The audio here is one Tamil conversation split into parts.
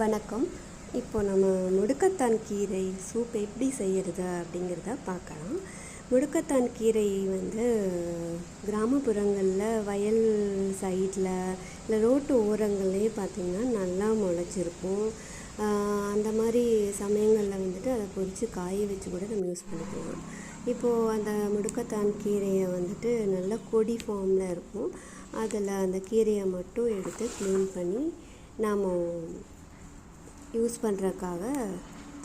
வணக்கம். இப்போ நம்ம முடுக்கத்தான் கீரை சூப் எப்படி செய்கிறது அப்படிங்கிறத பார்க்கலாம். முடுக்கத்தான் கீரை வந்து கிராமப்புறங்களில் வயல் சைடில் இல்லை ரோட்டு ஓரங்கள்லேயே பார்த்திங்கன்னா நல்லா முளைச்சிருக்கும். அந்த மாதிரி சமயங்களில் வந்துட்டு அதை பொரித்து காய வச்சு கூட நம்ம யூஸ் பண்ணிக்கலாம். இப்போது அந்த முடுக்கத்தான் கீரையை வந்துட்டு நல்ல கொடி ஃபார்மில் இருக்கும். அதில் அந்த கீரையை மட்டும் எடுத்து க்ளீன் பண்ணி நாம் யூஸ் பண்ணுறதுக்காக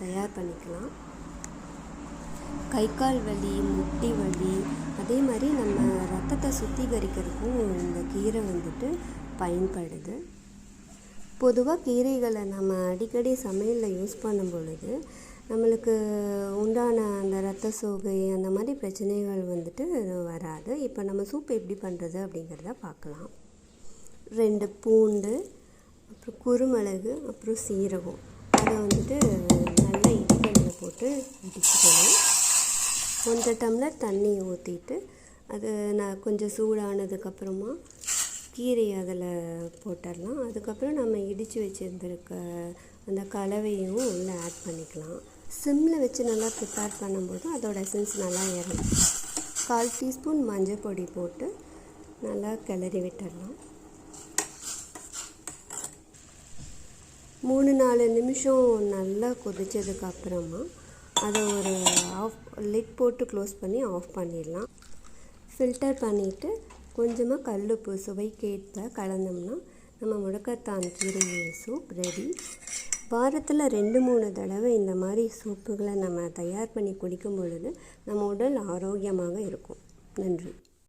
தயார் பண்ணிக்கலாம். கை கால் வலி முட்டி வலி அதே மாதிரி நம்ம ரத்தத்தை சுத்திகரிக்கிறதுக்கும் இந்த கீரை வந்துட்டு பயன்படுது. பொதுவாக கீரைகளை நம்ம அடிக்கடி சமையலில் யூஸ் பண்ணும் பொழுது நம்மளுக்கு உண்டான அந்த ரத்த சோகை அந்த மாதிரி பிரச்சனைகள் வந்துட்டு வராது. இப்போ நம்ம சூப் எப்படி பண்ணுறது அப்படிங்கிறத பார்க்கலாம். ரெண்டு பூண்டு அப்புறம் குருமிளகு அப்புறம் சீரகம். அதை வந்துட்டு நல்லா இடிக்கல்ல போட்டு இடிச்சுக்கணும். ஒன்றரை டம்ளர் தண்ணி ஊற்றிட்டு அது நான் கொஞ்சம் சூடானதுக்கப்புறமா கீரையை அதில் போட்டுடலாம். அதுக்கப்புறம் நம்ம இடித்து வச்சுருந்துருக்க அந்த கலவையும் உள்ளே ஆட் பண்ணிக்கலாம். சிம்மில் வச்சு நல்லா ப்ரிப்பேர் பண்ணும்போது அதோட எசன்ஸ் நல்லா இறங்கும். கால் டீஸ்பூன் மஞ்சள் பொடி போட்டு நல்லா கிளறி விட்டுடலாம். மூணு நாலு நிமிஷம் நல்லா கொதிச்சதுக்கு அப்புறமா அதை ஒரு ஆஃப் லிட் போட்டு க்ளோஸ் பண்ணி ஆஃப் பண்ணிடலாம். ஃபில்டர் பண்ணிவிட்டு கொஞ்சமாக கல்லுப்பு சுவைக்கேற்ப கலந்தோம்னா நம்ம முடக்கத்தான் கீரை சூப் ரெடி வாரத்தில் ரெண்டு மூணு தடவை இந்த மாதிரி சூப்புகளை நம்ம தயார் பண்ணி குடிக்கும் பொழுது நம்ம உடல் ஆரோக்கியமாக இருக்கும். நன்றி.